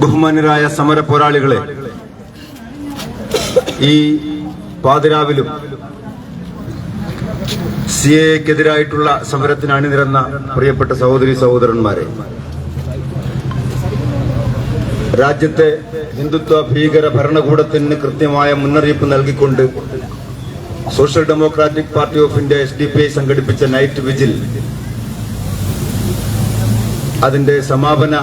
ബഹുമാന്യരായ സമര പോരാളികളെ ഈ പാതിരാവിലും സി എക്കെതിരായിട്ടുള്ള സമരത്തിന് അണിനിരന്ന പ്രിയപ്പെട്ട സഹോദരി സഹോദരന്മാരെ രാജ്യത്തെ ഹിന്ദുത്വ ഭീകര ഭരണകൂടത്തിന് കൃത്യമായ മുന്നറിയിപ്പ് നൽകിക്കൊണ്ട് social democratic party of India S D P I സംഘടിപ്പിച്ച നൈറ്റ് വിജിൽ അതിന്റെ സമാപന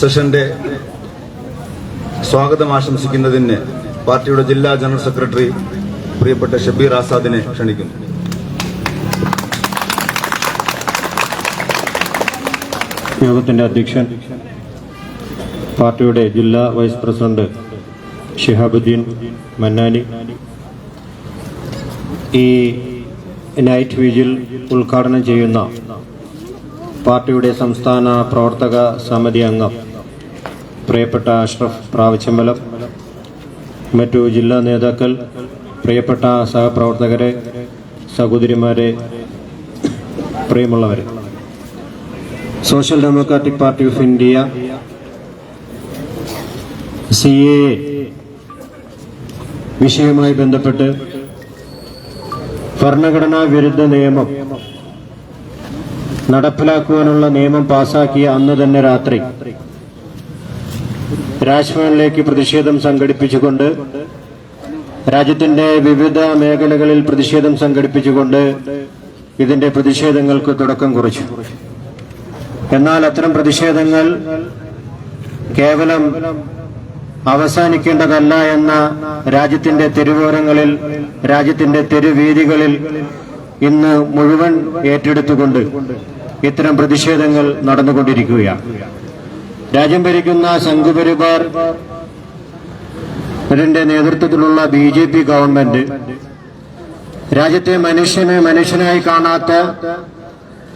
സെഷന്റെ സ്വാഗതം ആശംസിക്കുന്നതിന് പാർട്ടിയുടെ ജില്ലാ ജനറൽ സെക്രട്ടറി പ്രിയപ്പെട്ട ഷബീർ ആസാദിനെ ക്ഷണിക്കുന്നു. യോഗത്തിന്റെ അധ്യക്ഷൻ പാർട്ടിയുടെ ജില്ലാ വൈസ് പ്രസിഡന്റ് ഷിഹാബുദ്ദീൻ മന്നാനി. ഈ നൈറ്റ് വിജിൽ ഉദ്ഘാടനം ചെയ്യുന്ന പാർട്ടിയുടെ സംസ്ഥാന പ്രവർത്തക സമിതി അംഗം പ്രിയപ്പെട്ട അഷ്റഫ് പ്രാവശ്യമ്പലം മറ്റു ജില്ലാ നേതാക്കൾ പ്രിയപ്പെട്ട സഹപ്രവർത്തകരെ സഹോദരിമാരെ പ്രിയമുള്ളവരെ. Social democratic party of India C A വിഷയവുമായി ബന്ധപ്പെട്ട് ഭരണഘടനാ വിരുദ്ധ നിയമം നടപ്പിലാക്കുവാനുള്ള നിയമം പാസാക്കിയ അന്ന് തന്നെ രാത്രി രാജ്ഭവനിലേക്ക് പ്രതിഷേധം സംഘടിപ്പിച്ചുകൊണ്ട് രാജ്യത്തിന്റെ വിവിധ മേഖലകളിൽ പ്രതിഷേധം സംഘടിപ്പിച്ചുകൊണ്ട് ഇതിന്റെ പ്രതിഷേധങ്ങൾക്ക് തുടക്കം കുറിച്ചു. എന്നാൽ അത്തരം പ്രതിഷേധങ്ങൾ കേവലം അവസാനിക്കേണ്ടതല്ല എന്ന രാജ്യത്തിന്റെ തെരുവോരങ്ങളിൽ രാജ്യത്തിന്റെ തെരുവീതികളിൽ ഇന്ന് മുഴുവൻ ഏറ്റെടുത്തുകൊണ്ട് ഇത്തരം പ്രതിഷേധങ്ങൾ നടന്നുകൊണ്ടിരിക്കുകയാണ്. രാജ്യം ഭരിക്കുന്ന സംഘപരിവാർ ഇതിന്റെ നേതൃത്വത്തിലുള്ള ബി ജെ പി ഗവൺമെന്റ് രാജ്യത്തെ മനുഷ്യനെ മനുഷ്യനായി കാണാത്ത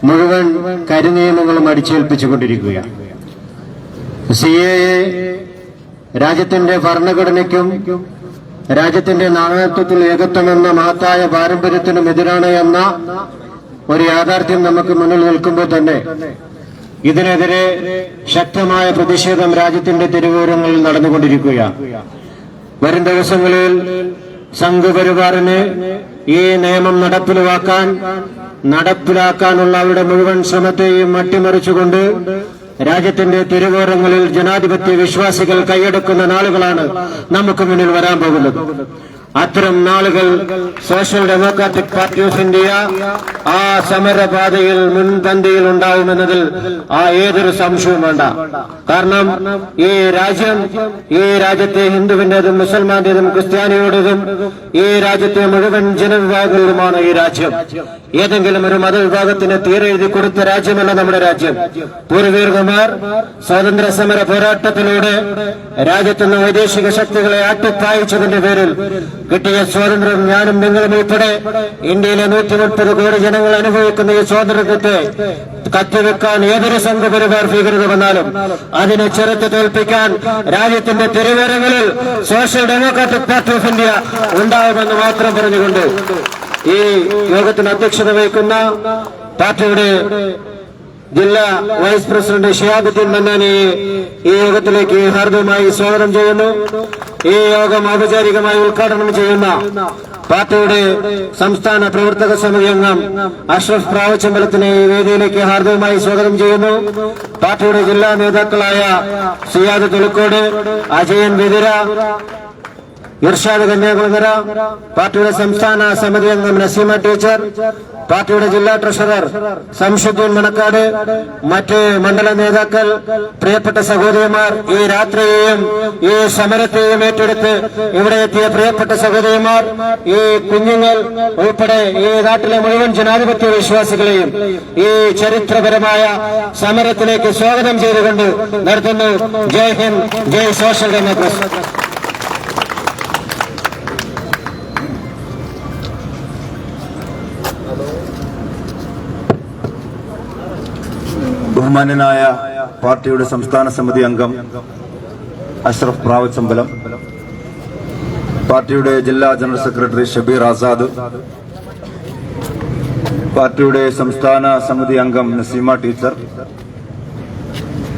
മുഴുവൻ കരിനിയമങ്ങളും അടിച്ചേൽപ്പിച്ചുകൊണ്ടിരിക്കുകയാണ്. സി എ രാജ്യത്തിന്റെ ഭരണഘടനയ്ക്കും രാജ്യത്തിന്റെ നാനാത്വത്തിൽ ഏകത്വം എന്ന മഹത്തായ പാരമ്പര്യത്തിനും എതിരാണ് എന്ന ഒരു യാഥാർത്ഥ്യം നമുക്ക് മുന്നിൽ നിൽക്കുമ്പോൾ തന്നെ ഇതിനെതിരെ ശക്തമായ പ്രതിഷേധം രാജ്യത്തിന്റെ തെരുവോരങ്ങളിൽ നടന്നുകൊണ്ടിരിക്കുകയാണ്. വരും ദിവസങ്ങളിൽ സംഘപരിവാറിന് ഈ നിയമം നടപ്പിലാക്കാൻ നടപ്പിലാക്കാനുള്ള അവരുടെ മുഴുവൻ ശ്രമത്തെയും അട്ടിമറിച്ചുകൊണ്ട് രാജ്യത്തിന്റെ തിരുവോരങ്ങളിൽ ജനാധിപത്യ വിശ്വാസികൾ കൈയെടുക്കുന്ന നാളുകളാണ് നമുക്ക് മുന്നിൽ വരാൻ പോകുന്നത്. അത്തരം നാളുകൾ social democratic party of India ആ സമരപാതയിൽ മുൻപന്തിയിൽ ഉണ്ടാകുമെന്നതിൽ ആ ഏതൊരു സംശയവും വേണ്ട. കാരണം ഈ രാജ്യം ഈ രാജ്യത്തെ ഹിന്ദുവിന്റേതും മുസൽമാന്റേതും ക്രിസ്ത്യാനിയുടേതും ഈ രാജ്യത്തെ മുഴുവൻ ജനവിഭാഗങ്ങളിലുമാണ് ഈ രാജ്യം. ഏതെങ്കിലും ഒരു മതവിഭാഗത്തിന് തീരെ എഴുതി കൊടുത്ത രാജ്യമല്ല നമ്മുടെ രാജ്യം. പൂർവീർകുമാർ സ്വാതന്ത്ര്യ സമര പോരാട്ടത്തിലൂടെ രാജ്യത്തുനിന്ന് വൈദേശിക ശക്തികളെ ആട്ടിപ്പായിച്ചതിന്റെ പേരിൽ കിട്ടിയ സ്വാതന്ത്ര്യം ഞാനും നിങ്ങളും ഉൾപ്പെടെ ഇന്ത്യയിലെ നൂറ്റി മുപ്പത് കോടി ജനങ്ങൾ അനുഭവിക്കുന്ന ഈ സ്വാതന്ത്ര്യത്തെ കത്തിവെക്കാൻ ഏതൊരു സംഘപരിവാർ ഭീകരത വന്നാലും അതിനെ ചെറുത്ത് തോൽപ്പിക്കാൻ രാജ്യത്തിന്റെ തെരുവേരങ്ങളിൽ social democratic party of India ഉണ്ടാവുമെന്ന് മാത്രം പറഞ്ഞുകൊണ്ട് ഈ യോഗത്തിന് അധ്യക്ഷത വഹിക്കുന്ന പാർട്ടിയുടെ ജില്ലാ വൈസ് പ്രസിഡന്റ് ഷിയാബുദ്ദീൻ മന്നാനിയെ ഈ യോഗത്തിലേക്ക് ഹാർദ്യമായി സ്വാഗതം ചെയ്യുന്നു. ഈ യോഗം ഔപചാരികമായി ഉദ്ഘാടനം ചെയ്യുന്ന പാർട്ടിയുടെ സംസ്ഥാന പ്രവർത്തക സമിതി അംഗം അഷ്റഫ് പ്രാവച്ചമ്പലത്തിനെ ഈ വേദിയിലേക്ക് ഹാർദ്യമായി സ്വാഗതം ചെയ്യുന്നു. പാർട്ടിയുടെ ജില്ലാ നേതാക്കളായ സിയാദ് തുലക്കോട് അജയൻ വിതിര ഇർഷാദ് കന്യാകുളങ്ങര പാർട്ടിയുടെ സംസ്ഥാന സമിതി അംഗം നസീമ ടീച്ചർ പാർട്ടിയുടെ ജില്ലാ ട്രഷറർ സംഷുദ്ദീൻ മണക്കാട് മറ്റ് മണ്ഡല നേതാക്കൾ പ്രിയപ്പെട്ട സഹോദരിമാർ ഈ രാത്രിയെയും ഈ സമരത്തെയും ഏറ്റെടുത്ത് ഇവിടെ എത്തിയ പ്രിയപ്പെട്ട സഹോദരിമാർ ഈ കുഞ്ഞുങ്ങൾ ഉൾപ്പെടെ ഈ നാട്ടിലെ മുഴുവൻ ജനാധിപത്യ വിശ്വാസികളെയും ഈ ചരിത്രപരമായ സമരത്തിലേക്ക് സ്വാഗതം ചെയ്തുകൊണ്ട് നടത്തുന്നു. ജയ് ഹിന്ദ് ജയ് സോഷ്യൽ ഡെമോക്രസി. ബഹുമാന്യനായ പാർട്ടിയുടെ സംസ്ഥാന സമിതി അംഗം അഷ്റഫ് പ്രാവത് സമ്പലം പാർട്ടിയുടെ ജില്ലാ ജനറൽ സെക്രട്ടറി ഷബീർ ആസാദ് പാർട്ടിയുടെ സംസ്ഥാന സമിതി അംഗം നസീമ ടീച്ചർ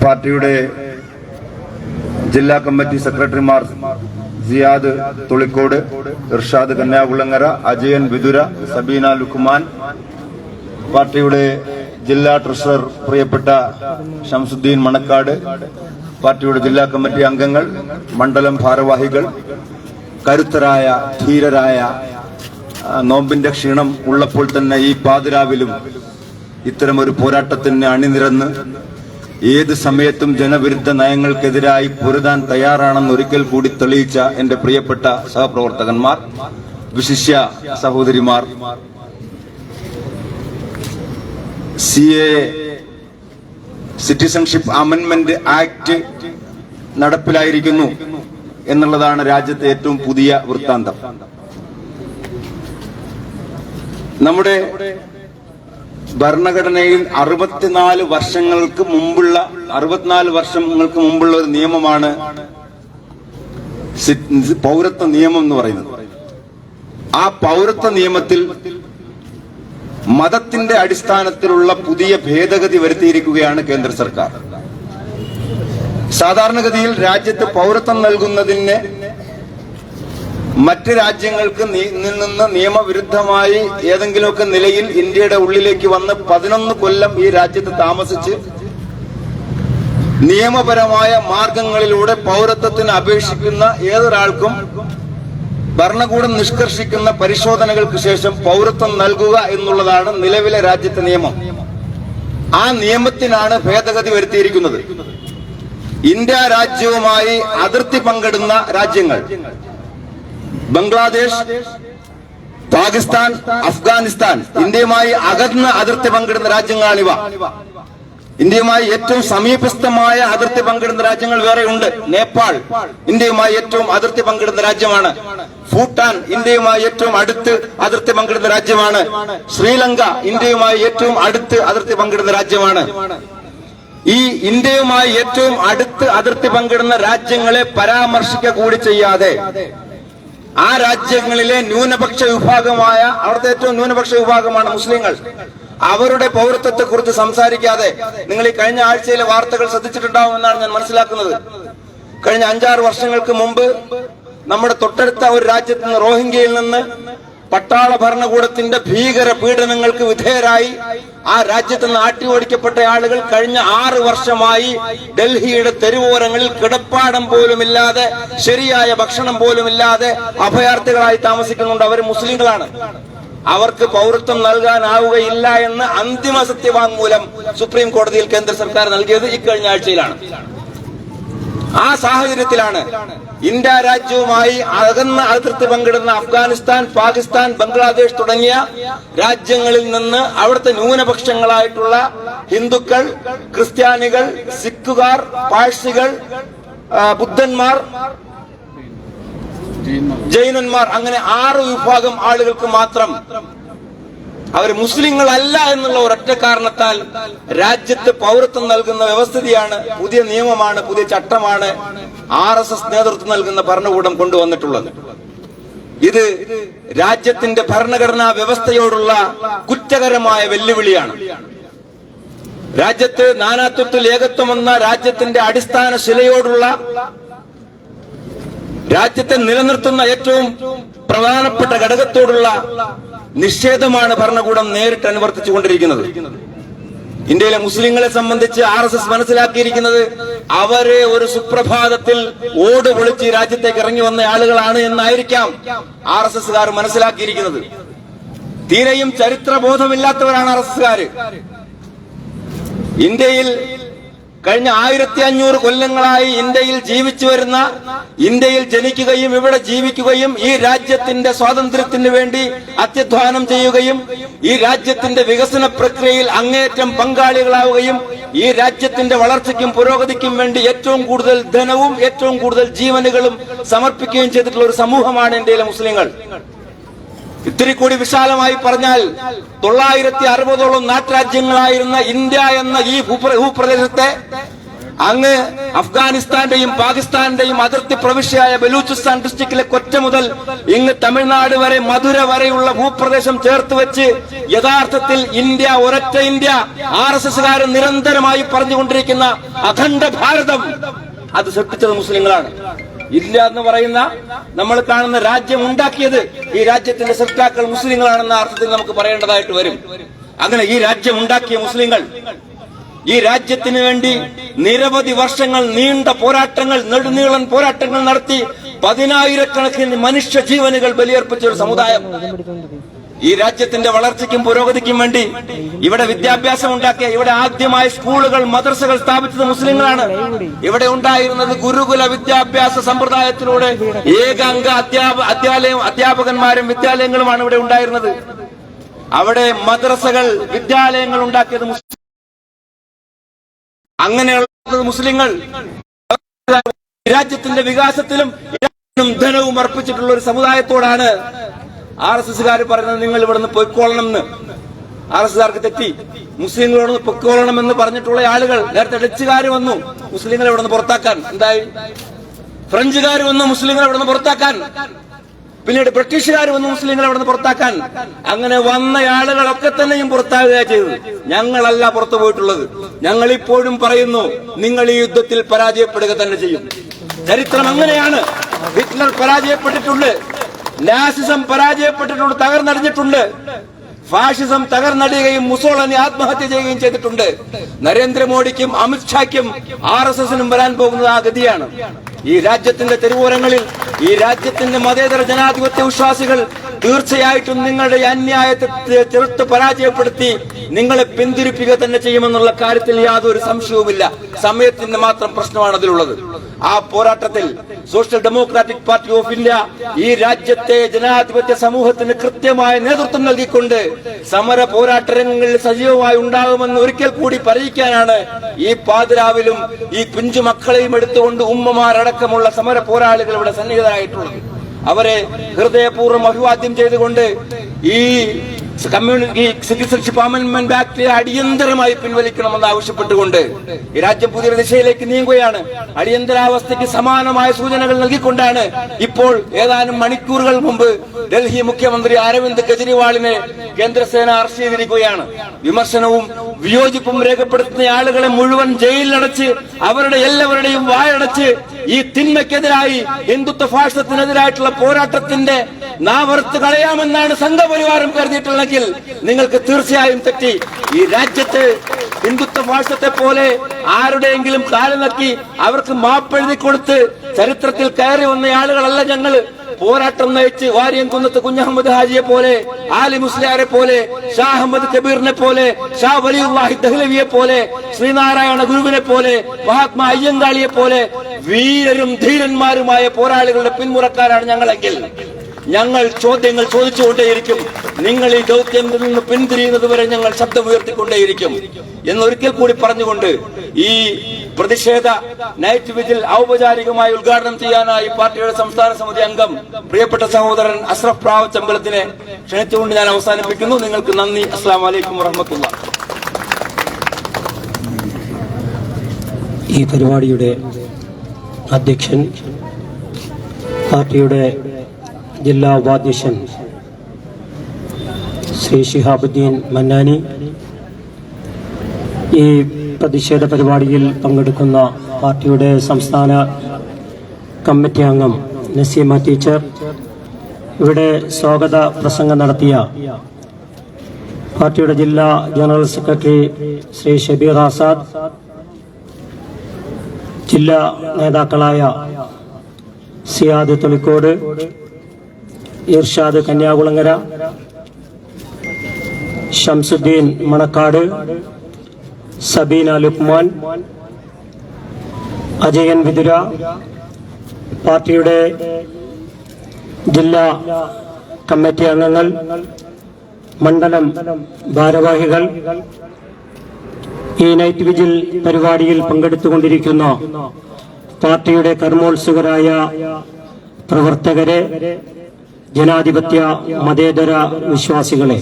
പാർട്ടിയുടെ ജില്ലാ കമ്മിറ്റി സെക്രട്ടറിമാർ സിയാദ് തുളിക്കോട് ഇർഷാദ് കന്യാകുളങ്ങര അജയൻ വിതുര സബീന ലുക്കുമാൻ പാർട്ടിയുടെ ജില്ലാ ട്രഷറർ പ്രിയപ്പെട്ട ഷംസുദ്ദീൻ മണക്കാട് പാർട്ടിയുടെ ജില്ലാ കമ്മിറ്റി അംഗങ്ങൾ മണ്ഡലം ഭാരവാഹികൾ കരുത്തരായ ധീരരായ നോമ്പിന്റെ ക്ഷീണം ഉള്ളപ്പോൾ തന്നെ ഈ പാതിരാവിലും ഇത്തരം ഒരു പോരാട്ടത്തിന് അണിനിരന്ന് ഏത് സമയത്തും ജനവിരുദ്ധ നയങ്ങൾക്കെതിരായി പൊരുതാൻ തയ്യാറാണെന്ന് ഒരിക്കൽ കൂടി തെളിയിച്ച എന്റെ പ്രിയപ്പെട്ട സഹപ്രവർത്തകന്മാർ വിശിഷ്യ സഹോദരിമാർ സി എ സിറ്റിസൺഷിപ്പ് അമെൻമെന്റ് ആക്ട് നടപ്പിലായിരിക്കുന്നു എന്നുള്ളതാണ് രാജ്യത്തെ ഏറ്റവും പുതിയ വൃത്താന്തം. നമ്മുടെ ഭരണഘടനയിൽ അറുപത്തിനാല് വർഷങ്ങൾക്ക് മുമ്പുള്ള അറുപത്തിനാല് വർഷങ്ങൾക്ക് മുമ്പുള്ള ഒരു നിയമമാണ് പൗരത്വ നിയമം എന്ന് പറയുന്നത്. ആ പൗരത്വ നിയമത്തിൽ മതത്തിന്റെ അടിസ്ഥാനത്തിലുള്ള പുതിയ ഭേദഗതി വരുത്തിയിരിക്കുകയാണ് കേന്ദ്ര സർക്കാർ. സാധാരണഗതിയിൽ രാജ്യത്ത് പൗരത്വം നൽകുന്നതിന് മറ്റ് രാജ്യങ്ങൾക്ക് നിന്ന് നിയമവിരുദ്ധമായി ഏതെങ്കിലുമൊക്കെ നിലയിൽ ഇന്ത്യയുടെ ഉള്ളിലേക്ക് വന്ന് പതിനൊന്ന് കൊല്ലം ഈ രാജ്യത്ത് താമസിച്ച് നിയമപരമായ മാർഗങ്ങളിലൂടെ പൗരത്വത്തിന് അപേക്ഷിക്കുന്ന ഏതൊരാൾക്കും ഭരണകൂടം നിഷ്കർഷിക്കുന്ന പരിശോധനകൾക്ക് ശേഷം പൗരത്വം നൽകുക എന്നുള്ളതാണ് നിലവിലെ രാജ്യത്തെ നിയമം. ആ നിയമത്തിനാണ് ഭേദഗതി വരുത്തിയിരിക്കുന്നത്. ഇന്ത്യ രാജ്യവുമായി അതിർത്തി പങ്കിടുന്ന രാജ്യങ്ങൾ. ബംഗ്ലാദേശ് പാകിസ്ഥാൻ അഫ്ഗാനിസ്ഥാൻ ഇന്ത്യയുമായി അകന്ന് അതിർത്തി പങ്കിടുന്ന രാജ്യങ്ങളാണിവ. ഇന്ത്യയുമായി ഏറ്റവും സമീപസ്ഥമായ അതിർത്തി പങ്കിടുന്ന രാജ്യങ്ങൾ വേറെയുണ്ട് നേപ്പാൾ ഇന്ത്യയുമായി ഏറ്റവും അതിർത്തി പങ്കിടുന്ന രാജ്യമാണ്. ഭൂട്ടാൻ ഇന്ത്യയുമായി ഏറ്റവും അടുത്ത് അതിർത്തി പങ്കിടുന്ന രാജ്യമാണ്. ശ്രീലങ്ക ഇന്ത്യയുമായി ഏറ്റവും അടുത്ത് അതിർത്തി പങ്കിടുന്ന രാജ്യമാണ്. ഈ ഇന്ത്യയുമായി ഏറ്റവും അടുത്ത് അതിർത്തി പങ്കിടുന്ന രാജ്യങ്ങളെ പരാമർശിക്കുക കൂടി ചെയ്യാതെ ആ രാജ്യങ്ങളിലെ ന്യൂനപക്ഷ വിഭാഗമായ അവിടുത്തെ ഏറ്റവും ന്യൂനപക്ഷ വിഭാഗമാണ് മുസ്ലിങ്ങൾ. അവരുടെ പൗരത്വത്തെ കുറിച്ച് സംസാരിക്കാതെ നിങ്ങൾ ഈ കഴിഞ്ഞ ആഴ്ചയിലെ വാർത്തകൾ ശ്രദ്ധിച്ചിട്ടുണ്ടാവുമെന്നാണ് ഞാൻ മനസ്സിലാക്കുന്നത്. കഴിഞ്ഞ അഞ്ചാറ് വർഷങ്ങൾക്ക് മുമ്പ് നമ്മുടെ തൊട്ടടുത്ത ഒരു രാജ്യത്ത് നിന്ന് റോഹിംഗ്യയിൽ നിന്ന് പട്ടാള ഭരണകൂടത്തിന്റെ ഭീകര പീഡനങ്ങൾക്ക് വിധേയരായി ആ രാജ്യത്ത് നിന്ന് ആട്ടി ഓടിക്കപ്പെട്ട ആളുകൾ കഴിഞ്ഞ ആറ് വർഷമായി ഡൽഹിയുടെ തെരുവോരങ്ങളിൽ കിടപ്പാടം പോലുമില്ലാതെ ശരിയായ ഭക്ഷണം പോലുമില്ലാതെ അഭയാർത്ഥികളായി താമസിക്കുന്നുണ്ട്. അവർ മുസ്ലിങ്ങളാണ്. അവർക്ക് പൗരത്വം നൽകാനാവുകയില്ല എന്ന് അന്തിമ സത്യവാങ്മൂലം സുപ്രീം കോടതിയിൽ കേന്ദ്ര സർക്കാർ നൽകിയത് ഇക്കഴിഞ്ഞ ആഴ്ചയിലാണ്. ആ സാഹചര്യത്തിലാണ് ഇന്ത്യ രാജ്യവുമായി അകന്ന അതിർത്തി പങ്കിടുന്ന അഫ്ഗാനിസ്ഥാൻ പാകിസ്ഥാൻ ബംഗ്ലാദേശ് തുടങ്ങിയ രാജ്യങ്ങളിൽ നിന്ന് അവിടുത്തെ ന്യൂനപക്ഷങ്ങളായിട്ടുള്ള ഹിന്ദുക്കൾ ക്രിസ്ത്യാനികൾ സിഖുകാർ പാഴ്സികൾ ബുദ്ധന്മാർ ജൈനന്മാർ അങ്ങനെ ആറ് വിഭാഗം ആളുകൾക്ക് മാത്രം അവർ മുസ്ലിങ്ങളല്ല എന്നുള്ള ഒരൊറ്റ കാരണത്താൽ രാജ്യത്ത് പൗരത്വം നൽകുന്ന വ്യവസ്ഥിതിയാണ് പുതിയ നിയമമാണ് പുതിയ ചട്ടമാണ് ആർ എസ് എസ് നേതൃത്വം നൽകുന്ന ഭരണകൂടം കൊണ്ടുവന്നിട്ടുള്ളത്. ഇത് രാജ്യത്തിന്റെ ഭരണഘടനാ വ്യവസ്ഥയോടുള്ള കുറ്റകരമായ വെല്ലുവിളിയാണ്. രാജ്യത്ത് നാനാത്വത്തിൽ ഏകത്വം എന്ന രാജ്യത്തിന്റെ അടിസ്ഥാന ശിലയോടുള്ള രാജ്യത്തെ നിലനിർത്തുന്ന ഏറ്റവും പ്രധാനപ്പെട്ട ഘടകത്തോടുള്ള നിഷേധമാണ് ഭരണകൂടം നേരിട്ട് അനുവർത്തിച്ചുകൊണ്ടിരിക്കുന്നത്. ഇന്ത്യയിലെ മുസ്ലിങ്ങളെ സംബന്ധിച്ച് ആർ എസ് എസ് മനസ്സിലാക്കിയിരിക്കുന്നത് അവരെ ഒരു സുപ്രഭാതത്തിൽ ഓട് പൊളിച്ച് രാജ്യത്തേക്ക് ഇറങ്ങി വന്ന ആളുകളാണ് എന്നായിരിക്കാം ആർ എസ് എസ്കാർ മനസ്സിലാക്കിയിരിക്കുന്നത്. തീരെയും ചരിത്രബോധമില്ലാത്തവരാണ് ആർ എസ് എസ്കാര്. ഇന്ത്യയിൽ കഴിഞ്ഞ ആയിരത്തി അഞ്ഞൂറ് കൊല്ലങ്ങളായി ഇന്ത്യയിൽ ജീവിച്ചു വരുന്ന ഇന്ത്യയിൽ ജനിക്കുകയും ഇവിടെ ജീവിക്കുകയും ഈ രാജ്യത്തിന്റെ സ്വാതന്ത്ര്യത്തിന് വേണ്ടി അത്യധ്വാനം ചെയ്യുകയും ഈ രാജ്യത്തിന്റെ വികസന പ്രക്രിയയിൽ അങ്ങേറ്റം പങ്കാളികളാവുകയും ഈ രാജ്യത്തിന്റെ വളർച്ചയ്ക്കും പുരോഗതിക്കും വേണ്ടി ഏറ്റവും കൂടുതൽ ധനവും ഏറ്റവും കൂടുതൽ ജീവനുകളും സമർപ്പിക്കുകയും ചെയ്തിട്ടുള്ള ഒരു സമൂഹമാണ് ഇന്ത്യയിലെ മുസ്ലിങ്ങൾ. ഇത്തിരി കൂടി വിശാലമായി പറഞ്ഞാൽ തൊള്ളായിരത്തി അറുപതോളം നാട്ടുരാജ്യങ്ങളായിരുന്ന ഇന്ത്യ എന്ന ഈ ഭൂപ്രദേശത്തെ അങ്ങ് അഫ്ഗാനിസ്ഥാന്റെയും പാകിസ്ഥാന്റെയും അതിർത്തി പ്രവിശ്യയായ ബലൂചിസ്ഥാൻ ഡിസ്ട്രിക്റ്റിലെ കൊറ്റ മുതൽ ഇങ്ങ് തമിഴ്നാട് വരെ മധുര വരെയുള്ള ഭൂപ്രദേശം ചേർത്ത് വെച്ച് യഥാർത്ഥത്തിൽ ഇന്ത്യ ഒരൊറ്റ ഇന്ത്യ ആർ എസ് എസുകാരൻ നിരന്തരമായി പറഞ്ഞുകൊണ്ടിരിക്കുന്ന അഖണ്ഡ ഭാരതം. അത് സൃഷ്ടിച്ചത് മുസ്ലിങ്ങളാണ്. ഇല്ല എന്ന് പറയുന്ന നമ്മൾ കാണുന്ന രാജ്യം ഉണ്ടാക്കിയത് ഈ രാജ്യത്തിന്റെ സൃഷ്ടാക്കൾ മുസ്ലിങ്ങളാണെന്ന അർത്ഥത്തിൽ നമുക്ക് പറയേണ്ടതായിട്ട് വരും. അങ്ങനെ ഈ രാജ്യം ഉണ്ടാക്കിയ മുസ്ലിങ്ങൾ ഈ രാജ്യത്തിന് വേണ്ടി നിരവധി വർഷങ്ങൾ നീണ്ട പോരാട്ടങ്ങൾ നെടുനീളൻ പോരാട്ടങ്ങൾ നടത്തി പതിനായിരക്കണക്കിന് മനുഷ്യ ജീവനുകൾ ബലിയർപ്പിച്ച ഒരു സമുദായം. ഈ രാജ്യത്തിന്റെ വളർച്ചയ്ക്കും പുരോഗതിക്കും വേണ്ടി ഇവിടെ വിദ്യാഭ്യാസം ഉണ്ടാക്കിയ ഇവിടെ ആദ്യമായി സ്കൂളുകൾ മദ്രസകൾ സ്ഥാപിച്ചത് മുസ്ലിങ്ങളാണ്. ഇവിടെ ഉണ്ടായിരുന്നത് ഗുരുകുല വിദ്യാഭ്യാസ സമ്പ്രദായത്തിലൂടെ ഏകാംഗ അധ്യാപ അധ്യാലയം അധ്യാപകന്മാരും വിദ്യാലയങ്ങളുമാണ് ഇവിടെ ഉണ്ടായിരുന്നത്. അവിടെ മദ്രസകൾ വിദ്യാലയങ്ങൾ ഉണ്ടാക്കിയത് മുസ്ലിം അങ്ങനെയുള്ള മുസ്ലിങ്ങൾ. രാജ്യത്തിന്റെ വികാസത്തിലും ധനവും അർപ്പിച്ചിട്ടുള്ള ഒരു സമുദായത്തോടാണ് ആർ എസ് എസ്സുകാർ പറയുന്നത് നിങ്ങൾ ഇവിടുന്ന് പൊയ്ക്കോളണം എന്ന് ആർ എസ് എസ്സുകാർക്ക് തെറ്റി. മുസ്ലിങ്ങളോട് പൊയ്ക്കോളണം എന്ന് പറഞ്ഞിട്ടുള്ള ആളുകൾ നേരത്തെ ഡച്ചുകാർ വന്നു മുസ്ലിങ്ങളെ ഇവിടുന്ന് പുറത്താക്കാൻ. എന്തായി? ഫ്രഞ്ചുകാർ വന്നു മുസ്ലിങ്ങളെ ഇവിടുന്ന് പുറത്താക്കാൻ. പിന്നീട് ബ്രിട്ടീഷുകാർ വന്നു മുസ്ലിങ്ങളെ നിന്ന് പുറത്താക്കാൻ. അങ്ങനെ വന്ന ആളുകളൊക്കെ തന്നെയും പുറത്താകുക ചെയ്തത്. ഞങ്ങളല്ല പുറത്തു പോയിട്ടുള്ളത്. ഞങ്ങൾ ഇപ്പോഴും പറയുന്നു നിങ്ങൾ ഈ യുദ്ധത്തിൽ പരാജയപ്പെടുക തന്നെ ചെയ്യും. ചരിത്രം അങ്ങനെയാണ്. ഹിറ്റ്ലർ പരാജയപ്പെട്ടിട്ടുണ്ട്. നാസിസം പരാജയപ്പെട്ടിട്ടുണ്ട് തകർന്നടിഞ്ഞിട്ടുണ്ട്. ഫാഷിസം തകർന്നടിയുകയും മുസോളനി ആത്മഹത്യ ചെയ്യുകയും ചെയ്തിട്ടുണ്ട്. നരേന്ദ്രമോദിക്കും അമിത്ഷായ്ക്കും ആർ എസ് എസിനും വരാൻ പോകുന്നത് ആ ഗതിയാണ്. ഈ രാജ്യത്തിന്റെ തെരുവോരങ്ങളിൽ ഈ രാജ്യത്തിന്റെ മതേതര ജനാധിപത്യ വിശ്വാസികൾ തീർച്ചയായിട്ടും നിങ്ങളുടെ അന്യായത്തെ ചെറുത്ത് പരാജയപ്പെടുത്തി നിങ്ങളെ പിന്തിരിപ്പിക്കുക തന്നെ ചെയ്യുമെന്നുള്ള കാര്യത്തിൽ യാതൊരു സംശയവുമില്ല. സമയത്തിന്റെ മാത്രം പ്രശ്നമാണ് അതിലുള്ളത്. ആ പോരാട്ടത്തിൽ social democratic party of India ഈ രാജ്യത്തെ ജനാധിപത്യ സമൂഹത്തിന് കൃത്യമായ നേതൃത്വം നൽകിക്കൊണ്ട് സമര പോരാട്ടരങ്ങളിൽ സജീവമായി ഉണ്ടാകുമെന്ന് ഒരിക്കൽ കൂടി പറയിക്കാനാണ് ഈ പാതിരാവിലും ഈ കുഞ്ചു മക്കളെയും എടുത്തുകൊണ്ട് ഉമ്മമാരടക്കമുള്ള സമര പോരാളികൾ ഇവിടെ സന്നിഹിതരായിട്ടുള്ളത്. അവരെ ഹൃദയപൂർവം അഭിവാദ്യം ചെയ്തുകൊണ്ട് ഈ കമ്മ്യൂണിറ്റി സിറ്റിസൺഷിപ്പ് അമെന്റ്മെന്റ് ആക്ടിനെ അടിയന്തരമായി പിൻവലിക്കണമെന്ന് ആവശ്യപ്പെട്ടുകൊണ്ട് ഈ രാജ്യം പുതിയൊരു ദിശയിലേക്ക് നീങ്ങുകയാണ്. അടിയന്തരാവസ്ഥയ്ക്ക് സമാനമായ സൂചനകൾ നൽകിക്കൊണ്ടാണ് ഇപ്പോൾ ഏതാനും മണിക്കൂറുകൾ മുമ്പ് ഡൽഹി മുഖ്യമന്ത്രി അരവിന്ദ് കെജ്രിവാളിനെ കേന്ദ്രസേന അറസ്റ്റ് ചെയ്തിരിക്കുകയാണ്. വിമർശനവും വിയോജിപ്പും രേഖപ്പെടുത്തുന്ന ആളുകളെ മുഴുവൻ ജയിലിലടച്ച് അവരുടെ എല്ലാവരുടെയും വായടച്ച് ഈ തിന്മയ്ക്കെതിരായി ഹിന്ദുത്വ ഫാഷത്തിനെതിരായിട്ടുള്ള പോരാട്ടത്തിന്റെ നാവറുത്ത് കളയാമെന്നാണ് സംഘപരിവാരം കരുതിയിട്ടുള്ളെങ്കിൽ നിങ്ങൾക്ക് തീർച്ചയായും തെറ്റി. ഈ രാജ്യത്ത് ഹിന്ദുത്വ ഭാഷത്തെ പോലെ ആരുടെയെങ്കിലും കാലം നക്കി അവർക്ക് മാപ്പെഴുതി കൊടുത്ത് ചരിത്രത്തിൽ കയറി വന്ന ആളുകളല്ല ഞങ്ങൾ. പോരാട്ടം നയിച്ച് വാര്യം കുന്നത്ത് കുഞ്ഞഹമ്മദ് ഹാജിയെ പോലെ ആലി മുസ്ലിയാരെ പോലെ ഷാ അഹമ്മദ് കബീറിനെ പോലെ ഷാ വലിയുല്ലാഹി ദഹ്ലവിയെ പോലെ ശ്രീനാരായണ ഗുരുവിനെ പോലെ മഹാത്മാ അയ്യങ്കാളിയെ പോലെ വീരരും ധീരന്മാരുമായ പോരാളികളുടെ പിന്മുറക്കാരാണ് ഞങ്ങളെങ്കിൽ. ഞങ്ങൾ ചോദ്യങ്ങൾ ചോദിച്ചുകൊണ്ടേയിരിക്കും. നിങ്ങൾ ഈ ദൗത്യത്തിൽ നിന്ന് പിന്തിരിയുന്നത് വരെ ഞങ്ങൾ ശബ്ദമുയർത്തിക്കൊണ്ടേയിരിക്കും. എന്നൊരിക്കൽ കൂടി പറഞ്ഞുകൊണ്ട് ഈ പ്രതിഷേധ നൈറ്റ് വിജിൽ ഔപചാരികമായി ഉദ്ഘാടനം ചെയ്യാനായി പാർട്ടിയുടെ സംസ്ഥാന സമിതി അംഗം പ്രിയപ്പെട്ട സഹോദരൻ അഷ്റഫ് പ്രാവച്ചമ്പലത്തിനെ ക്ഷണിച്ചുകൊണ്ട് ഞാൻ അവസാനിപ്പിക്കുന്നു. നിങ്ങൾക്ക് നന്ദി. അസ്സാം വലൈക്കും വറഹമത്തുള്ള. ഈ പരിപാടിയുടെ അധ്യക്ഷൻ പാർട്ടിയുടെ ജില്ലാ ഉപാധ്യക്ഷൻ ശ്രീ ഷിഹാബുദ്ദീൻ മന്നാനി ഈ പ്രതിഷേധ പരിപാടിയിൽ പങ്കെടുക്കുന്ന പാർട്ടിയുടെ സംസ്ഥാന കമ്മിറ്റി അംഗം നസീമ ടീച്ചർ. ഇവിടെ സ്വാഗത പ്രസംഗം നടത്തിയ പാർട്ടിയുടെ ജില്ലാ ജനറൽ സെക്രട്ടറി ശ്രീ ഷബീർ ആസാദ് ജില്ലാ നേതാക്കളായ സിയാദ് തൊളിക്കോട് ഇർഷാദ് കന്യാകുളങ്ങര ഷംസുദ്ദീൻ മണക്കാട് സബീന ലുക്മാൻ അജയൻ വിതുര പാർട്ടിയുടെ ജില്ലാ കമ്മിറ്റി അംഗങ്ങൾ മണ്ഡലം ഭാരവാഹികൾ ഈ നൈറ്റ് വിജിൽ പരിപാടിയിൽ പങ്കെടുത്തുകൊണ്ടിരിക്കുന്ന പാർട്ടിയുടെ കർമ്മോത്സുകരായ പ്രവർത്തകരെ ജനാധിപത്യ മതേതര വിശ്വാസികളെ.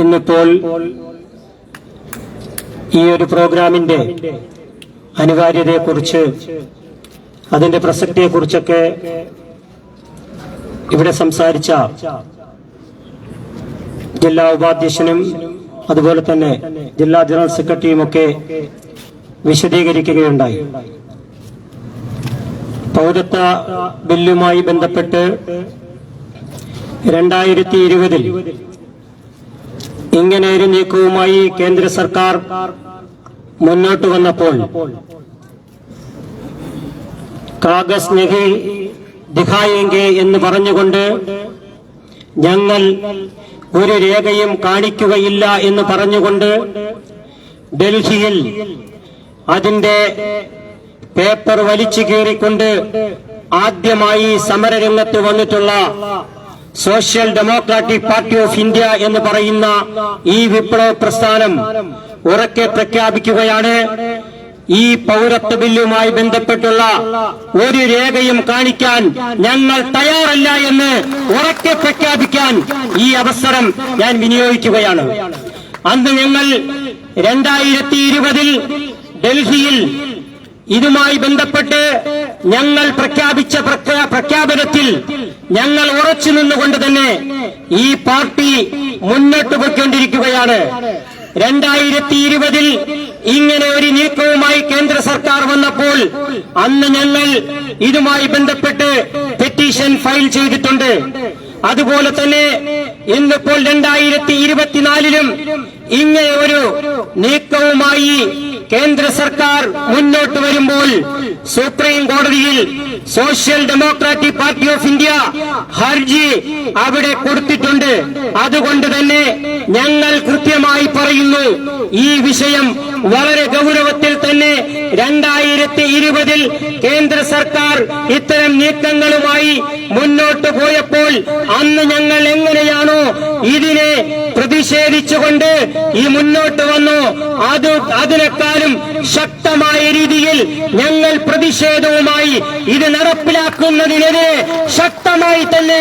ഇന്നിപ്പോൾ ഈ ഒരു പ്രോഗ്രാമിന്റെ അനിവാര്യതയെക്കുറിച്ച് അതിന്റെ പ്രസക്തിയെക്കുറിച്ചൊക്കെ ഇവിടെ സംസാരിച്ച ജില്ലാ ഉപാധ്യക്ഷനും അതുപോലെ തന്നെ ജില്ലാ ജനറൽ സെക്രട്ടറിയുമൊക്കെ വിശദീകരിക്കുകയുണ്ടായി. പൗരത്വ ബില്ലുമായി ബന്ധപ്പെട്ട് രണ്ടായിരത്തി ഇരുപതിൽ ഇങ്ങനെ ഒരു നീക്കവുമായി കേന്ദ്ര സർക്കാർ മുന്നോട്ട് വന്നപ്പോൾ കാഗസ് നെഹി ദിഹായെങ്കെ എന്ന് പറഞ്ഞുകൊണ്ട് ഞങ്ങൾ ഒരു രേഖയും കാണിക്കുകയില്ല എന്ന് പറഞ്ഞുകൊണ്ട് ഡൽഹിയിൽ അതിന്റെ പേപ്പർ വലിച്ചു കീറിക്കൊണ്ട് ആദ്യമായി സമരരംഗത്ത് വന്നിട്ടുള്ള social democratic party of India എന്ന് പറയുന്ന ഈ വിപ്ലവ പ്രസ്ഥാനം ഉറക്കെ പ്രഖ്യാപിക്കുകയാണ്. ഈ പൗരത്വ ബില്ലുമായി ബന്ധപ്പെട്ടുള്ള ഒരു രേഖയും കാണിക്കാൻ ഞങ്ങൾ തയ്യാറല്ല എന്ന് ഉറക്കെ പ്രഖ്യാപിക്കാൻ ഈ അവസരം ഞാൻ വിനിയോഗിക്കുകയാണ്. അന്ന് ഞങ്ങൾ രണ്ടായിരത്തി ഡൽഹിയിൽ ഇതുമായി ബന്ധപ്പെട്ട് ഞങ്ങൾ പ്രഖ്യാപിച്ച പ്രഖ്യാപനത്തിൽ ഞങ്ങൾ ഉറച്ചു നിന്നുകൊണ്ട് തന്നെ ഈ പാർട്ടി മുന്നോട്ട് പോയിക്കൊണ്ടിരിക്കുകയാണ്. രണ്ടായിരത്തി ഇരുപതിൽ ഇങ്ങനെ ഒരു നീക്കവുമായി കേന്ദ്ര സർക്കാർ വന്നപ്പോൾ അന്ന് ഞങ്ങൾ ഇതുമായി ബന്ധപ്പെട്ട് പെറ്റീഷൻ ഫയൽ ചെയ്തിട്ടുണ്ട്. അതുപോലെ തന്നെ ഇന്നിപ്പോൾ രണ്ടായിരത്തി ഇരുപത്തിനാലിലും ഇങ്ങനെ ഒരു നീക്കവുമായി കേന്ദ്ര സർക്കാർ മുന്നോട്ട് വരുമ്പോൾ സുപ്രീം കോടതിയിൽ social democratic party of India ഹർജി അവിടെ കൊടുത്തിട്ടുണ്ട്. അതുകൊണ്ട് തന്നെ ഞങ്ങൾ കൃത്യമായി പറയുന്നു ഈ വിഷയം വളരെ ഗൗരവത്തിൽ തന്നെ രണ്ടായിരത്തി ഇരുപതിൽ കേന്ദ്ര സർക്കാർ ഇത്തരം നീക്കങ്ങളുമായി മുന്നോട്ട് പോയപ്പോൾ അന്ന് ഞങ്ങൾ എങ്ങനെയാണോ ഇതിനെ പ്രതിഷേധിച്ചുകൊണ്ട് ഈ മുന്നോട്ട് വന്നു. അത് അതിനേക്കാളും ശക്തമായ രീതിയിൽ ഞങ്ങൾ പ്രതിഷേധവുമായി ഇത് നടപ്പിലാക്കുന്നതിനെതിരെ ശക്തമായി തന്നെ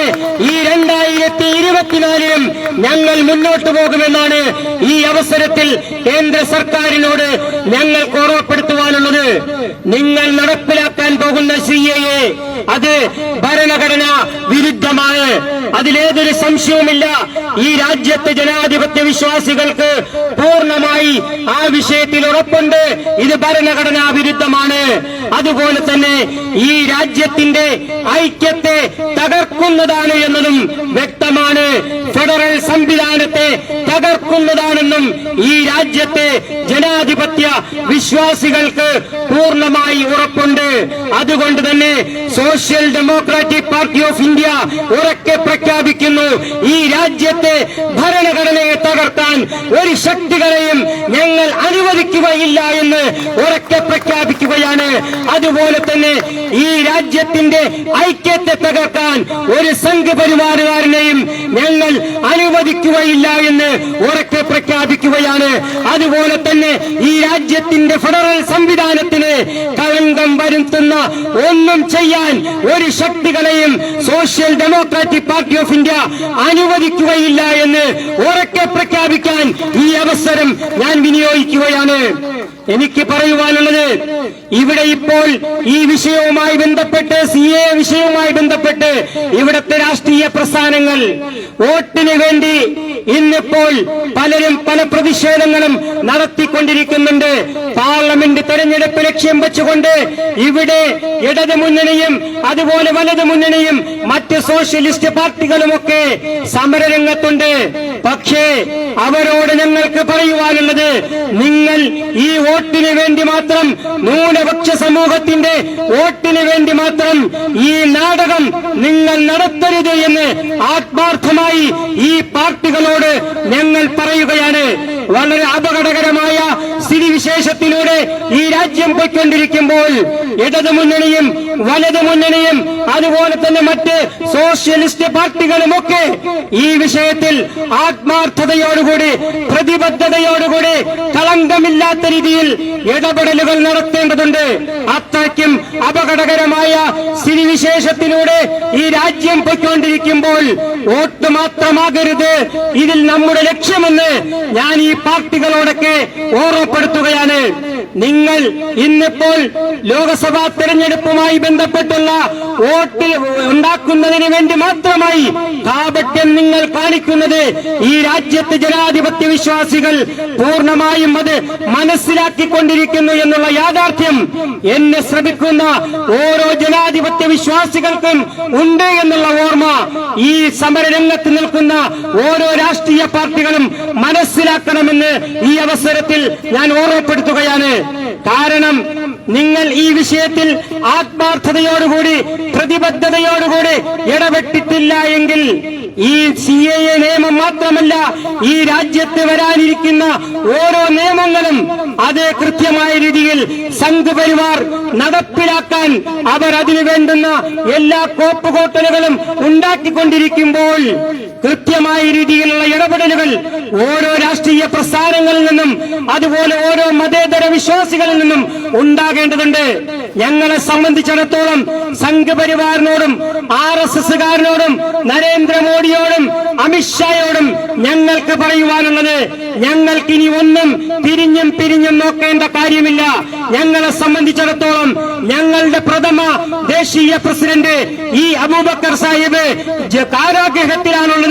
ഈ രണ്ടായിരത്തി ഇരുപത്തിനാലിലും ഞങ്ങൾ മുന്നോട്ട് പോകുമെന്നാണ് ഈ അവസരത്തിൽ കേന്ദ്ര സർക്കാരിനോട് ഞങ്ങൾക്ക് ഓർമ്മപ്പെടുത്തുവാനുള്ളത്. നിങ്ങൾ നടപ്പിലാക്കാൻ പോകുന്ന സി അത് ഭരണഘടന വിരുദ്ധമാണ്. അതിലേതൊരു സംശയവുമില്ല. ഈ രാജ്യത്തെ ജനാധിപത്യ വിശ്വാസികൾക്ക് പൂർണമായി ആ വിഷയത്തിൽ ഉറപ്പുണ്ട്. ഇത് ഭരണഘടനാ വിരുദ്ധമാണ്. അതുപോലെ തന്നെ ഈ രാജ്യത്തിന്റെ ഐക്യത്തെ തകർക്കുന്നതാണ് എന്നതും വ്യക്തമാണ്. ഫെഡറൽ സംവിധാനത്തെ തകർക്കുന്നതാണെന്നും ഈ രാജ്യത്തെ ജനാധിപത്യ വിശ്വാസികൾക്ക് പൂർണമായി ഉറപ്പുണ്ട്. അതുകൊണ്ട് തന്നെ social democratic party of India ഉറക്കെ പ്രഖ്യാപിക്കുന്നു. ഈ രാജ്യത്തെ ഭരണഘടനയെ തകർക്കാൻ ഒരു ശക്തികളെയും ഞങ്ങൾ അനുവദിക്കുകയില്ല എന്ന് ഉറക്കെ പ്രഖ്യാപിക്കുകയാണ്. അതുപോലെ തന്നെ ഈ രാജ്യത്തിന്റെ ഐക്യത്തെ തകർക്കാൻ ഒരു സംഘപരിവാറുകാരനെയും ഞങ്ങൾ അനുവദിക്കുകയില്ല എന്ന് ഉറക്കെ പ്രഖ്യാപിക്കുകയാണ്. അതുപോലെ തന്നെ ഈ രാജ്യത്തിന്റെ ഫെഡറൽ സംവിധാനത്തിന് കളങ്കം വരുത്തുന്ന ഒന്നും ചെയ്യാൻ ഒരു ശക്തികളെയും social democratic party of India അനുവദിക്കുകയില്ല എന്ന് ഉറക്കെ പ്രഖ്യാപിക്കാൻ ഈ അവസരം ഞാൻ വിനിയോഗിക്കുകയാണ്. എനിക്ക് പറയുവാനുള്ളത് ഇവിടെ ഇപ്പോൾ ഈ വിഷയവുമായി ബന്ധപ്പെട്ട് സി എ വിഷയവുമായി ബന്ധപ്പെട്ട് ഇവിടുത്തെ രാഷ്ട്രീയ പ്രസ്ഥാനങ്ങൾ വോട്ടിന് വേണ്ടി ഇന്നിപ്പോൾ പലരും പല പ്രതിഷേധങ്ങളും നടത്തിക്കൊണ്ടിരിക്കുന്നുണ്ട്. പാർലമെന്റ് തെരഞ്ഞെടുപ്പ് ലക്ഷ്യം വെച്ചുകൊണ്ട് ഇവിടെ ഇടതു മുന്നണിയും അതുപോലെ വലതു മുന്നണിയും മറ്റ് സോഷ്യലിസ്റ്റ് പാർട്ടികളുമൊക്കെ സമരരംഗത്തുണ്ട്. പക്ഷേ അവരോട് ഞങ്ങൾക്ക് പറയുവാനുള്ളത് നിങ്ങൾ ഈ വോട്ടിന് വേണ്ടി മാത്രം ന്യൂനപക്ഷ സമൂഹത്തിന്റെ വോട്ടിന് വേണ്ടി മാത്രം ഈ നാടകം നിങ്ങൾ നടത്തരുത് എന്ന് ആത്മാർത്ഥമായി ഈ പാർട്ടികളോട് ഞങ്ങൾ പറയുകയാണ്. വളരെ അപകടകരമായ സ്ഥിതിവിശേഷത്തിലൂടെ ഈ രാജ്യം പോയിക്കൊണ്ടിരിക്കുമ്പോൾ ഇടതു മുന്നണിയും വലതു മുന്നണിയും അതുപോലെ തന്നെ മറ്റ് സോഷ്യലിസ്റ്റ് പാർട്ടികളുമൊക്കെ ഈ വിഷയത്തിൽ ആത്മാർത്ഥതയോടുകൂടി പ്രതിബദ്ധതയോടുകൂടി കളങ്കമില്ലാത്ത രീതിയിൽ ഇടപെടലുകൾ നടത്തേണ്ടതുണ്ട്. അത്രയ്ക്കും അപകടകരമായ സ്ഥിതിവിശേഷത്തിലൂടെ ഈ രാജ്യം പൊയ്ക്കൊണ്ടിരിക്കുമ്പോൾ വോട്ട് മാത്രമാകരുത്. ഇതിൽ നമ്മുടെ ലക്ഷ്യമെന്ന് ഞാൻ ഈ പാർട്ടികളോടൊക്കെ ഓർമ്മപ്പെടുത്തുകയാണ് നിങ്ങൾ ഇന്നിപ്പോൾ ലോകസഭാ തെരഞ്ഞെടുപ്പുമായി ബന്ധപ്പെട്ടുള്ള വോട്ട് ഉണ്ടാക്കുന്നതിന് വേണ്ടി മാത്രമായി കാപട്യം നിങ്ങൾ കാണിക്കുന്നത് ഈ രാജ്യത്തെ ജനാധിപത്യ വിശ്വാസികൾ പൂർണമായും അത് മനസ്സിലാക്കിക്കൊണ്ടിരിക്കുന്നു എന്നുള്ള യാഥാർത്ഥ്യം എന്നെ ശ്രമിക്കുന്ന ഓരോ ജനാധിപത്യ വിശ്വാസികൾക്കും ഉണ്ട് എന്നുള്ള ഓർമ്മ ഈ സമരരംഗത്ത് നിൽക്കുന്ന ഓരോ രാഷ്ട്രീയ പാർട്ടികളും മനസ്സിലാക്കണമെന്ന് ഈ അവസരത്തിൽ ഞാൻ ഓർമ്മപ്പെടുത്തുകയാണ്. കാരണം നിങ്ങൾ ഈ വിഷയത്തിൽ ആത്മാർത്ഥതയോടുകൂടി പ്രതിബദ്ധതയോടുകൂടി ഇടപെട്ടിട്ടില്ല എങ്കിൽ ഈ സി എ എ നിയമം മാത്രമല്ല ഈ രാജ്യത്ത് വരാനിരിക്കുന്ന ഓരോ നിയമങ്ങളും അത് കൃത്യമായ രീതിയിൽ സംഘപരിവാർ നടപ്പിലാക്കാൻ അവർ അതിനു വേണ്ടുന്ന എല്ലാ കോപ്പുകോട്ടലുകളും ഉണ്ടാക്കിക്കൊണ്ടിരിക്കുമ്പോൾ കൃത്യമായ രീതിയിലുള്ള ഇടപെടലുകൾ ഓരോ രാഷ്ട്രീയ പ്രസ്ഥാനങ്ങളിൽ നിന്നും അതുപോലെ ഓരോ മതേതര വിശ്വാസികളിൽ നിന്നും ഉണ്ടാകേണ്ടതുണ്ട്. ഞങ്ങളെ സംബന്ധിച്ചിടത്തോളം സംഘപരിവാറിനോടും ആർ എസ് എസുകാരനോടും നരേന്ദ്രമോദിയോടും അമിത്ഷായോടും ഞങ്ങൾക്ക് പറയുവാനുള്ളത് ഞങ്ങൾക്ക് ഇനി ഒന്നും പിരിഞ്ഞും പിരിഞ്ഞും നോക്കേണ്ട കാര്യമില്ല. ഞങ്ങളെ സംബന്ധിച്ചിടത്തോളം ഞങ്ങളുടെ പ്രഥമ ദേശീയ പ്രസിഡന്റ് ഈ അബൂബക്കർ സാഹിബ് ജ-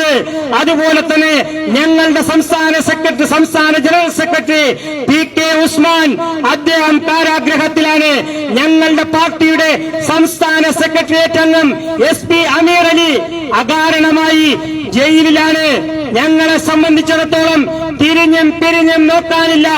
കാരാഗൃഹത്തിലാണുള്ളത് അതുപോലെ തന്നെ ഞങ്ങളുടെ സംസ്ഥാന സെക്രട്ടറി സംസ്ഥാന general secretary P K Usman അദ്ദേഹം കാരാഗ്രഹത്തിലാണ്. ഞങ്ങളുടെ പാർട്ടിയുടെ സംസ്ഥാന സെക്രട്ടേറിയറ്റ് അംഗം എസ് പി അമീർ അലി അകാരണമായി ജയിലിലാണ്. ഞങ്ങളെ സംബന്ധിച്ചിടത്തോളം തിരിഞ്ഞും പിരിഞ്ഞും നോക്കാനില്ല.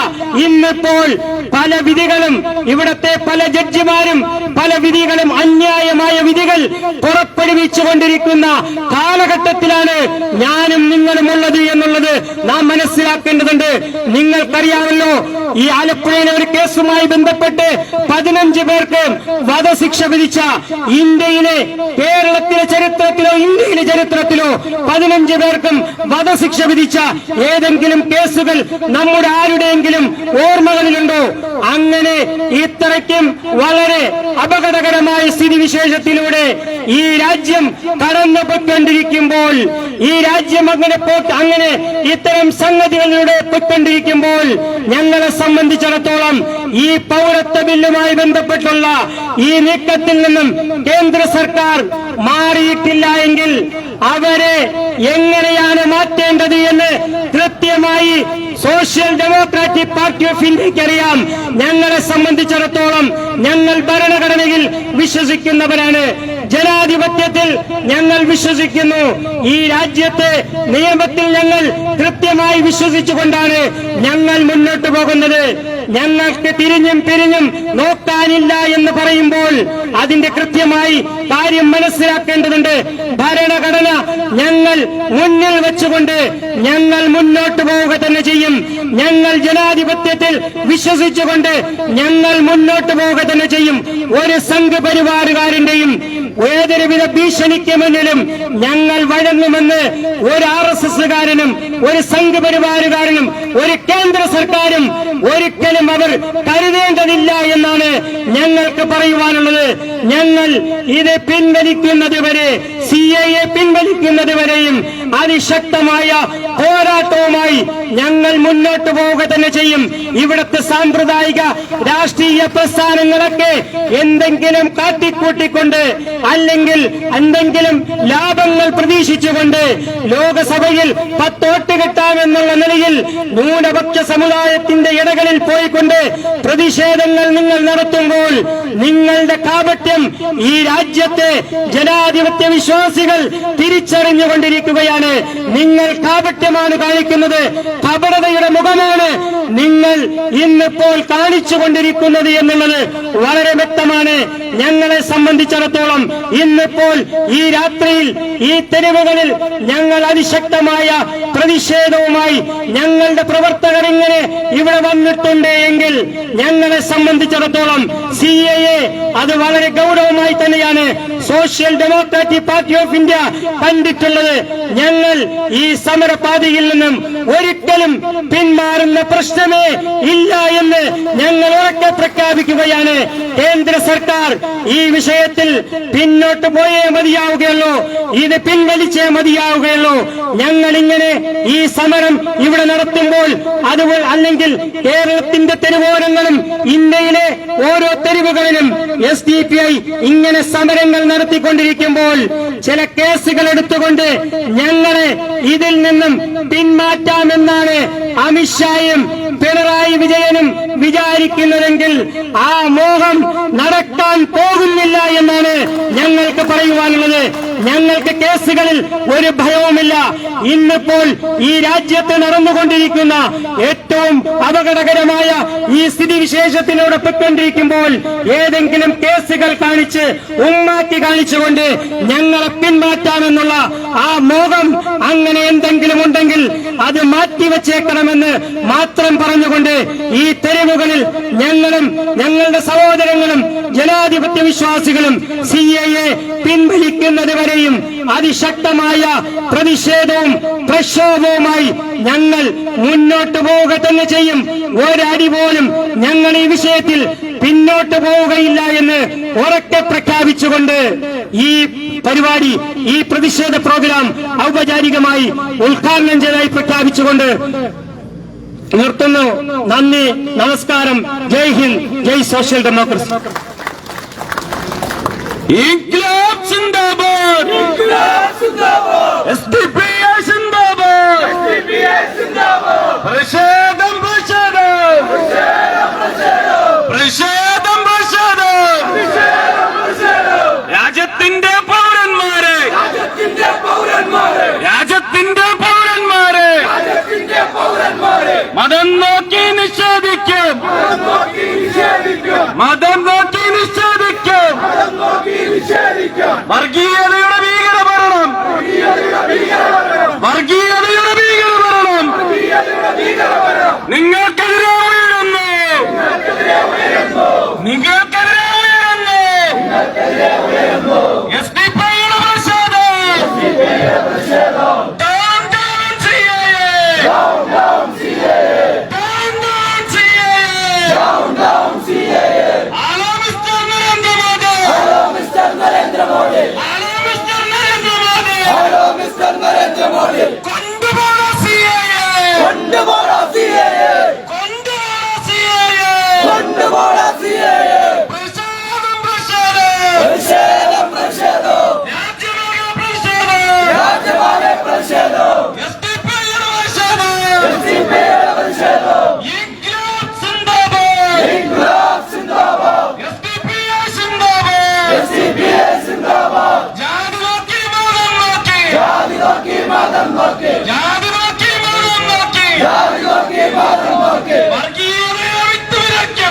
ഇന്നിപ്പോൾ പല വിധികളും ഇവിടത്തെ പല ജഡ്ജിമാരും പല വിധികളും അന്യായമായ വിധികൾ പുറപ്പെടുവിച്ചുകൊണ്ടിരിക്കുന്ന കാലഘട്ടത്തിലാണ് ഞാനും നിങ്ങളും ഉള്ളത് എന്നുള്ളത് നാം മനസ്സിലാക്കേണ്ടതുണ്ട്. നിങ്ങൾക്കറിയാമല്ലോ ഈ ആലപ്പുഴയിലെ ഒരു കേസുമായി ബന്ധപ്പെട്ട് പതിനഞ്ച് പേർക്ക് വധശിക്ഷ വിധിച്ച ഇന്ത്യയിലെ കേരളത്തിലെ ചരിത്രത്തിലോ ഇന്ത്യയിലെ ചരിത്രത്തിലോ പതിനഞ്ച് പേർക്കും വധശിക്ഷ വിധിച്ച ഏതെങ്കിലും കേസുകൾ നമ്മുടെ ആരുടെയെങ്കിലും ഓർമ്മകളിലുണ്ടോ? അങ്ങനെ ഇത്രയ്ക്കും വളരെ അപകടകരമായ സ്ഥിതിവിശേഷത്തിലൂടെ ഈ രാജ്യം കടന്നു ഈ രാജ്യം അങ്ങനെ പോട്ട് അങ്ങനെ ഇത്തരം സംഗതികളിലൂടെ പൊയ്ക്കൊണ്ടിരിക്കുമ്പോൾ ഞങ്ങളെ സംബന്ധിച്ചിടത്തോളം ഈ പൗരത്വ ബില്ലുമായി ബന്ധപ്പെട്ടുള്ള ഈ നീക്കത്തിൽ നിന്നും കേന്ദ്ര സർക്കാർ മാറിയിട്ടില്ല എങ്കിൽ അവരെ എങ്ങനെയാണ് മാറ്റേണ്ടത് എന്ന് കൃത്യമായി സോഷ്യൽ ഡെമോക്രാറ്റിക് പാർട്ടി ഓഫ് ഇന്ത്യയ്ക്ക് അറിയാം. ഞങ്ങളെ സംബന്ധിച്ചിടത്തോളം ഞങ്ങൾ ഭരണഘടനയിൽ വിശ്വസിക്കുന്നവരാണ്. ജനാധിപത്യത്തിൽ ഞങ്ങൾ വിശ്വസിക്കുന്നു. ഈ രാജ്യത്തെ നിയമത്തിൽ ഞങ്ങൾ കൃത്യമായി വിശ്വസിച്ചുകൊണ്ടാണ് ഞങ്ങൾ മുന്നോട്ട് പോകുന്നത്. ഞങ്ങൾക്ക് തിരിഞ്ഞും പിരിഞ്ഞും നോക്കാനില്ല എന്ന് പറയുമ്പോൾ അതിന്റെ കൃത്യമായി കാര്യം മനസ്സിലാക്കേണ്ടതുണ്ട്. ഭരണഘടന ഞങ്ങൾ മുന്നിൽ വെച്ചുകൊണ്ട് ഞങ്ങൾ മുന്നോട്ട് പോവുക തന്നെ ചെയ്യും. ഞങ്ങൾ ജനാധിപത്യത്തിൽ വിശ്വസിച്ചുകൊണ്ട് ഞങ്ങൾ മുന്നോട്ട് പോവുക തന്നെ ചെയ്യും. ഒരു സംഘപരിവാറുകാരന്റെയും ഏതൊരുവിധ ഭീഷണിക്ക് മുന്നിലും ഞങ്ങൾ വഴങ്ങുമെന്ന് ഒരു ആർ എസ് എസുകാരനും ഒരു സംഘപരിവാരുകാരനും ഒരു കേന്ദ്ര സർക്കാരും ഒരിക്കലും അവർ കരുതേണ്ടതില്ല എന്നാണ് ഞങ്ങൾക്ക് പറയുവാനുള്ളത്. ഞങ്ങൾ ഇത് പിൻവലിക്കുന്നത് വരെ സി എ പിൻവലിക്കുന്നത് വരെയും അതിശക്തമായ പോരാട്ടവുമായി ഞങ്ങൾ മുന്നോട്ട് പോവുക തന്നെ ചെയ്യും. ഇവിടുത്തെ സാമ്പ്രദായിക രാഷ്ട്രീയ പ്രസ്ഥാനങ്ങളൊക്കെ എന്തെങ്കിലും കാട്ടിക്കൂട്ടിക്കൊണ്ട് അല്ലെങ്കിൽ എന്തെങ്കിലും ലാഭങ്ങൾ പ്രതീക്ഷിച്ചുകൊണ്ട് ലോകസഭയിൽ പത്തോട്ട് കിട്ടാമെന്നുള്ള നിലയിൽ ന്യൂനപക്ഷ സമുദായത്തിന്റെ ഇടകളിൽ പോയിക്കൊണ്ട് പ്രതിഷേധങ്ങൾ നിങ്ങൾ നടത്തുമ്പോൾ നിങ്ങളുടെ കാപട്യം ഈ രാജ്യത്തെ ജനാധിപത്യ വിശ്വാസികൾ തിരിച്ചറിഞ്ഞുകൊണ്ടിരിക്കുകയാണ്. നിങ്ങൾ കാപട്യമാണ് കാണിക്കുന്നത് കപടതയുടെ മുഖമാണ്. നിങ്ങൾ ഇന്നിപ്പോൾ കാണിച്ചുകൊണ്ടിരിക്കുന്നത് എന്നുള്ളത് വളരെ വ്യക്തമാണ്. ഞങ്ങളെ സംബന്ധിച്ചിടത്തോളം ഇന്നിപ്പോൾ ഈ രാത്രിയിൽ ഈ തെരുവുകളിൽ ഞങ്ങൾ അതിശക്തമായ പ്രതിഷേധവുമായി ഞങ്ങളുടെ പ്രവർത്തകർ ഇങ്ങനെ ഇവിടെ വന്നിട്ടുണ്ട് എങ്കിൽ ഞങ്ങളെ സംബന്ധിച്ചിടത്തോളം സി എ അത് വളരെ ഗൗരവമായി തന്നെയാണ് social democratic party of India കണ്ടിട്ടുള്ളത്. ഞങ്ങൾ ഈ സമരപാതയിൽ നിന്നും ഒരിക്കലും പിന്മാറുന്ന പ്രശ്നമേ ഇല്ല എന്ന് ഞങ്ങൾ ഉറക്കെ പ്രഖ്യാപിക്കുകയാണ്. കേന്ദ്ര സർക്കാർ ഈ വിഷയത്തിൽ പിന്നോട്ട് പോയേ മതിയാവുകയുള്ളൂ. ഇത് പിൻവലിച്ചേ മതിയാവുകയുള്ളൂ. ഞങ്ങൾ ഇങ്ങനെ ഈ സമരം ഇവിടെ നടത്തുമ്പോൾ അതുപോലെ അല്ലെങ്കിൽ കേരളത്തിന്റെ തെരുവോരങ്ങളും ഇന്ത്യയിലെ ഓരോ തെരുവുകളിലും എസ് ഡി പി ഐ ഇങ്ങനെ സമരങ്ങൾ നടത്തിക്കൊണ്ടിരിക്കുമ്പോൾ ചില കേസുകൾ എടുത്തുകൊണ്ട് ഞങ്ങളെ ഇതിൽ നിന്നും പിന്മാറ്റാമെന്നാണ് അമിത്ഷായും പിണറായി വിജയനും വിചാരിക്കുന്നതെങ്കിൽ ആ മോഹം നടക്കാൻ പോകുന്നില്ല എന്നാണ് ഞങ്ങൾക്ക് പറയുവാനുള്ളത്. ഞങ്ങൾക്ക് കേസുകളിൽ ഒരു ഭയവുമില്ല. ഇന്നിപ്പോൾ ഈ രാജ്യത്ത് നടന്നുകൊണ്ടിരിക്കുന്ന ഏറ്റവും അപകടകരമായ ഈ സ്ഥിതിവിശേഷത്തിലൂടെ പൊയ്ക്കൊണ്ടിരിക്കുമ്പോൾ ഏതെങ്കിലും കേസുകൾ കാണിച്ച് ഉമ്മാക്കി കാണിച്ചുകൊണ്ട് ഞങ്ങളെ പിന്മാറ്റാമെന്നുള്ള ആ മോഹം അങ്ങനെ എന്തെങ്കിലും ഉണ്ടെങ്കിൽ അത് മാറ്റിവെച്ചേക്കണമെന്ന് മാത്രം പറഞ്ഞുകൊണ്ട് ഈ തെരുവുകളിൽ ഞങ്ങളും ഞങ്ങളുടെ സഹോദരങ്ങളും ജനാധിപത്യ വിശ്വാസികളും സി എ പിൻവലിക്കുന്നത് വരെയും അതിശക്തമായ പ്രതിഷേധവും പ്രക്ഷോഭവുമായി ഞങ്ങൾ മുന്നോട്ട് പോവുക തന്നെ ചെയ്യും. ഒരടി പോലും ഞങ്ങൾ ഈ വിഷയത്തിൽ പിന്നോട്ട് പോവുകയില്ല എന്ന് ഉറക്കെ പ്രഖ്യാപിച്ചുകൊണ്ട് ഈ പരിപാടി ഈ പ്രതിഷേധ പ്രോഗ്രാം ഔപചാരികമായി ഉദ്ഘാടനം ചെയ്തതായി പ്രഖ്യാപിച്ചുകൊണ്ട് നിർത്തുന്നു. നന്ദി നമസ്കാരം. ജയ് ഹിന്ദ് ജയ് സോഷ്യൽ ഡെമോക്രസി. ഇൻക്ലാബ് സിന്ദാബാദ്. ഐ സിന്ദാബാദ്. പ്രതിഷേധം. പ്രതിഷേധം പ്രതിഷേധം പ്രതിഷേധം രാജ്യത്തിന്റെ പൗരന്മാരെ രാജ്യത്തിന്റെ പൗരന്മാരെ മതം നോക്കി നിഷേധിക്കും. മതം നോക്കി നിഷേധിക്കും. വർഗീയതയുടെ ഭീകര ഭരണം വർഗീയതയുടെ ഭീകരഭരണം. നിങ്ങൾക്കെതിരെ ഉയരുന്നു. നിങ്ങൾക്കെതിരെ ഉയരുന്നു. എസ് ഡി പൈയുടെ പ്രതിഷേധം.